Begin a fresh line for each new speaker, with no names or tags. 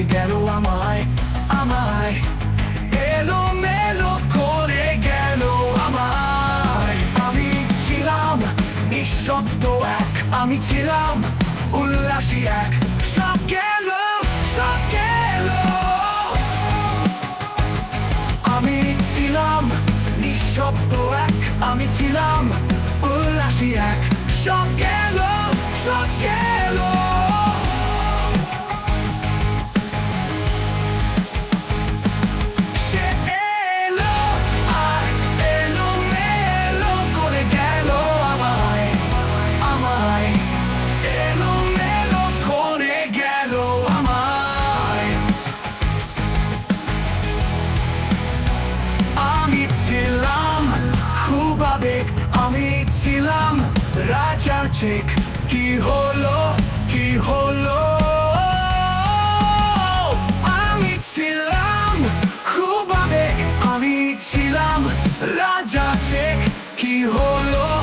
করে গেল আমায় আমায়। এলো মেলো করে গেল আমায়। আমি ছিলাম নিঃশব্দ এক, আমি ছিলাম উল্লাসী এক। সব গেল সব গেল। আমি ছিলাম নিঃশব্দ এক, আমি ছিলাম উল্লাসী এক। সব গেল, সব রাজার চেক কি হলো কি হলো? আমি ছিলাম খুব আবেগ, আমি ছিলাম রাজা চেক কি হলো?